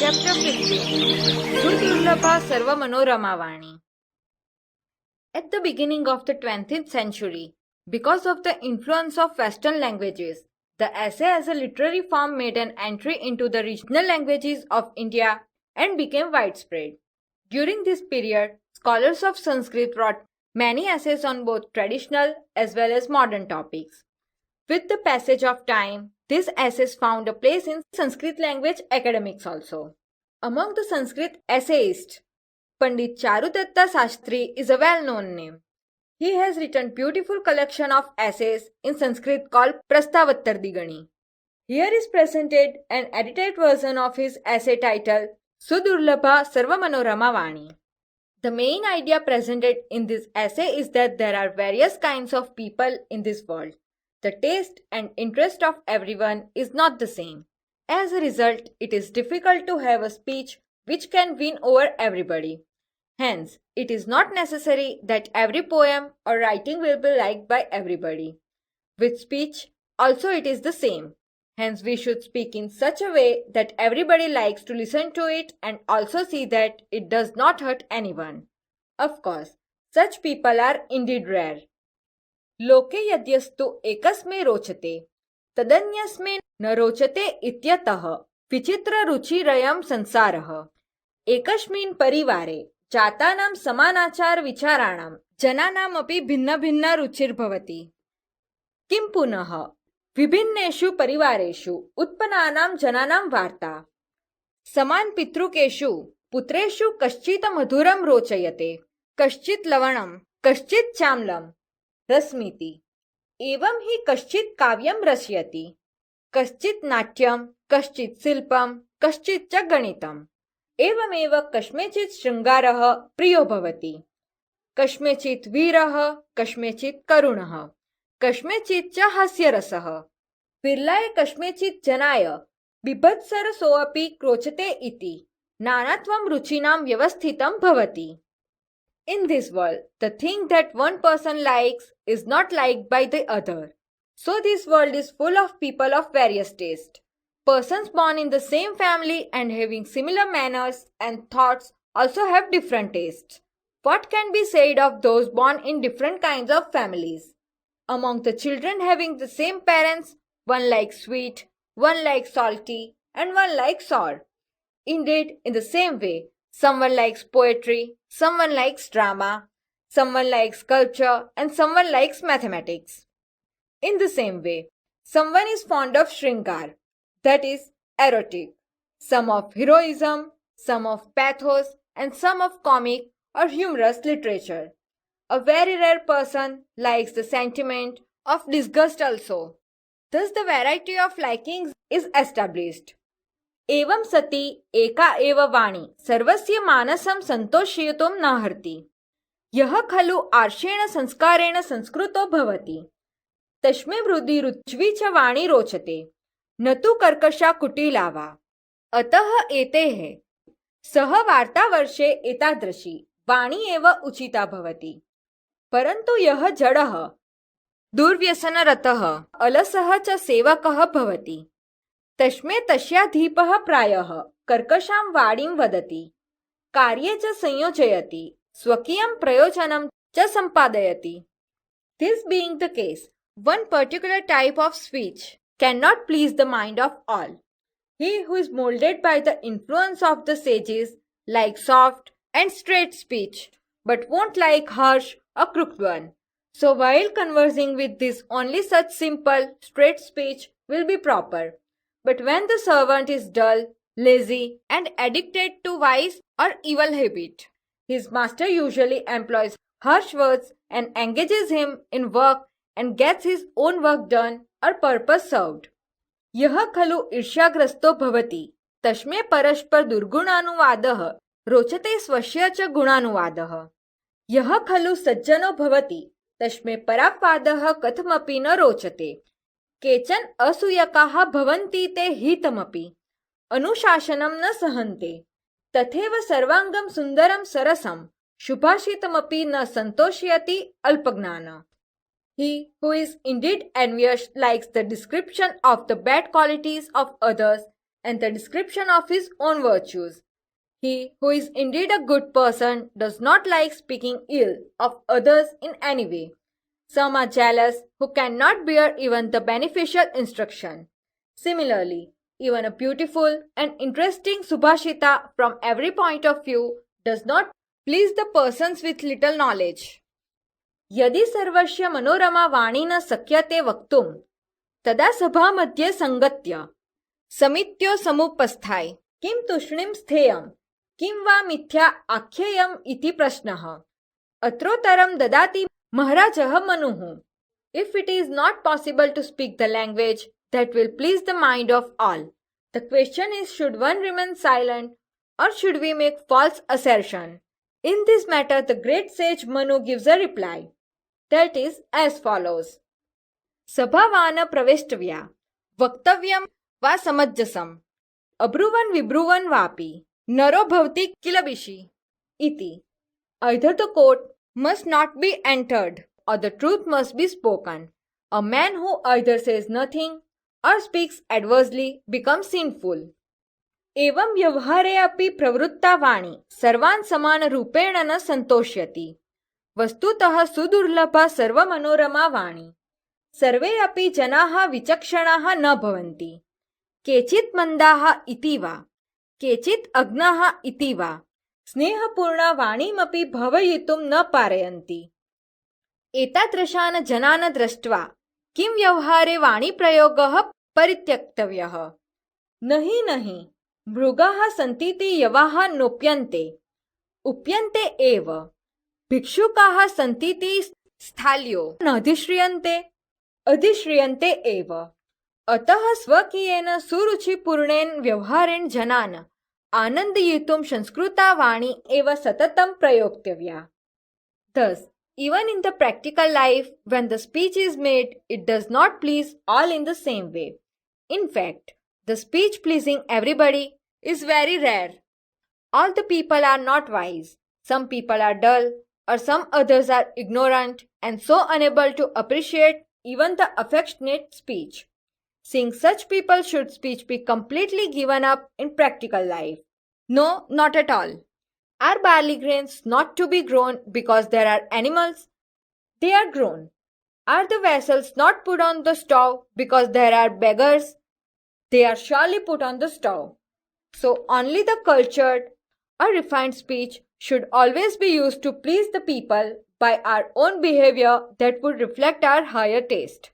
Chapter 15 Sudurlabha Sarva Manoramavani At the beginning of the 20th century, because of the influence of Western languages, the essay as a literary form made an entry into the regional languages of India and became widespread. During this period, scholars of Sanskrit wrote many essays on both traditional as well as modern topics. With the passage of time, these essays found a place in Sanskrit language academics also. Among the Sanskrit essayists, Pandit Charudatta Sastri is a well-known name. He has written beautiful collection of essays in Sanskrit called Prastavattardigani. Here is presented an edited version of his essay titled Sudurlabha Sarvamanorama Vani. The main idea presented in this essay is that there are various kinds of people in this world. The taste and interest of everyone is not the same. As a result, it is difficult to have a speech which can win over everybody. Hence, it is not necessary that every poem or writing will be liked by everybody. With speech, also it is the same. Hence, we should speak in such a way that everybody likes to listen to it and also see that it does not hurt anyone. Of course, such people are indeed rare. લોકે યદ્યસ્તુ એકસ્મે રોચતે તદન્યસ્મે ન રોચતે ઇત્યતઃ વિચિત્ર રુચિરયમ સંસારઃ એકસ્મિન પરિવારે જાતાનામ સમાનાચાર વિચારાણામ જનાનામ અપી ભિન્ન ભિન્ન રુચિર્ભવતી કિમ પુનઃ વિભિન્નેષુ પરિવારેષુ ઉત્પન્નાનામ જનાનામ વાર્તા સમાન પિતૃકેષુ પુત્રેષુ કશ્ચિત મધુરમ રોચયતે કશ્ચિત લવણમ કશ્ચિત ચામલમ રશ્મિતિ એવમ હિ કશ્ચિત કાવ્યમ રચયતિ કશ્ચિત નાટ્યમ કશ્ચિત શિલ્પમ કશ્ચિત ચ ગણિતમ એવમેવ કશ્મેચિત શૃંગાર પ્રિયો ભવતી કશ્મેચિત વીર કશ્મેચિત કરુણ કશ્મેચિત ચ હાસ્યરસ બિરલાએ કશ્મેચિત જનાય બિભત્સરસોઅપી ક્રોચતે ઇતિ નાનાત્વમ રુચિનામ વ્યવસ્થિતમ ભવતી In this world, the thing that one person likes is not liked by the other. So, this world is full of people of various taste. Persons born in the same family and having similar manners and thoughts also have different tastes. What can be said of those born in different kinds of families? Among the children having the same parents, one likes sweet, one likes salty, and one likes sour. Indeed, in the same way, Someone likes poetry, someone likes drama, someone likes sculpture, and someone likes mathematics. In the same way, someone is fond of shringar, that is, erotic, some of heroism, some of pathos, and some of comic or humorous literature. A very rare person likes the sentiment of disgust also. Thus, the variety of likings is established. एवं सती, एका एव वाणी, सर्वस्य मानसं सन्तोषयितुं न हर्ति। यः खलु आर्षेण संस्कारेण संस्कृतो भवति। तस्मै हृदि रुच्वी च वाणी रोचते। न तु कर्कशा कुटिला वा अतः एतेः सह वार्तावर्षे एतादृशी, वाणी एव उचिता भवति। परन्तु यः जडः, दुर्व्यसनरतः, अलसः च सेवकः भवति। तस्मे तस्याधीप प्राय। कर्कशा वाणी वदती। कार्य संयोजयति। स्वीय प्रयोजन च संपादयति this being the case one particular type of speech can not please the mind of all he who is moulded by the influence of the sages like soft and straight speech but won't like harsh a one so while conversing with this only such simple straight speech will be proper But when the servant is dull, lazy, and addicted to vice or evil habit, his master usually employs harsh words and engages him in work and gets his own work done or purpose served. यः खलु ईर्ष्याग्रस्तो भवति तस्मै परस्पर दुर्गुणानुवादः रोचते स्वस्य च गुणानुवादः यः खलु सज्जनो भवति तस्मै परापवादः कथमपि न रोचते केचन असूयकाः भवन्ति ते हितमपि अनुशासनं न सहन्ते तथैव सर्वाङ्गं सुन्दरं सरसं शुभाषितमपि न सन्तोषयति अल्पज्ञान He who is indeed envious likes the description of the bad qualities of others and the description of his own virtues. He who is indeed a good person does not like speaking ill of others in any way. Some are jealous who cannot bear even the beneficial instruction. Similarly, even a beautiful and interesting Subhashita from every point of view does not please the persons with little knowledge. यदि सर्वस्य मनोरमा वाणी न शक्यते वक्तुं तदा सभामध्ये सङ्गत्य समित्यो समुपस्थाय किं तूष्णीं स्थेयं किं वा मिथ्या आख्येयम् इति प्रश्नः अत्रोत्तरं ददाति Maharaja Manu, If it is not possible to speak the language that will please the mind of all, the question is should one remain silent or should we make false assertion? In this matter, the great sage Manu gives a reply. That is as follows. Sabhavana પ્રવેષ્ટવ્યા વક્તવ્યમ વા સમજ્જસમ અબ્રુવન વિબ્રુવન વાપી નરો ભવતી કિલબિશી ઇતિ either the court must not be entered or the truth must be spoken. A man who either says nothing or speaks adversely becomes sinful. एवं व्यवहारे अपि प्रवृत्ता वाणी सर्वान् समानरूपेण न सन्तोष्यति वस्तुतः सुदुर्लभा सर्वमनोरमा वाणी सर्वे अपि जनाः विचक्षणाः न भवन्ति केचित् मन्दाः इति वा केचित् अग्नाः इति वा સ્નેહપૂર્ણા વાણીમપી ભવયિતુમ ન પારયંતી. એતાદૃશાન જનાન દ્રષ્ટવા. કિમ વ્યવહારે વાણીપ્રયોગ પરિત્યક્તવ્ય. નહીં નહીં. મૃગા સંતિ તે યવાહ નોપ્યંતે. ઉપયંતે એવ. ભિક્ષુકા સંતિ તે સ્થાલ્યો નધિશ્રિયંતે અધિશ્રિયંતે એવ. અતઃ સ્વકીયેન સુરુચિપૂર્ણેન વ્યવહારેણ જનાન. Anandayutum Sanskrita eva satatam prayoktavya. Thus, even in the practical life, when the speech is made, it does not please all in the same way. In fact, the speech pleasing everybody is very rare. All the people are not wise, some people are dull, or some others are ignorant and so unable to appreciate even the affectionate speech. Seeing such people, should speech be completely given up in practical life? No, not at all. Are barley grains not to be grown because there are animals? They are grown. Are the vessels not put on the stove because there are beggars? They are surely put on the stove. So only the cultured or refined speech should always be used to please the people by our own behavior that would reflect our higher taste.